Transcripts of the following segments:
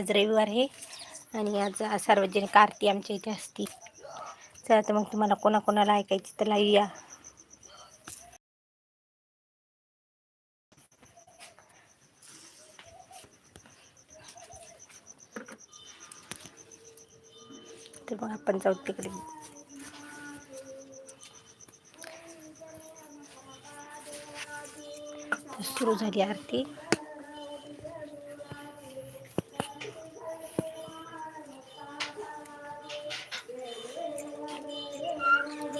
आज रविवार आहे आणि आज सार्वजनिक आरती आमच्या इथे असती. चला तर मग तुम्हाला कोणाकोणाला ऐकायची तर लाईव्ह या. तर मग आपण जाऊ तिकडे. सुरू झाली आरती.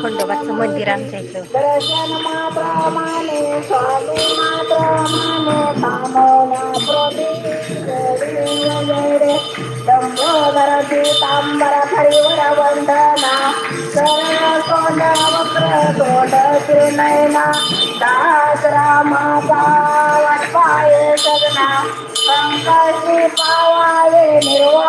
खंडोबाचं मंदिर आमच्या इथं. दर्शन मात्र स्वामी मात्र माने कामना प्रती लंबोदर पीतांबर हरिवर वंदना शरण कोंड वक्र तोंड त्रिनयना दास रामाचा वटपाये सगना संकटी पावावे निर्वाणी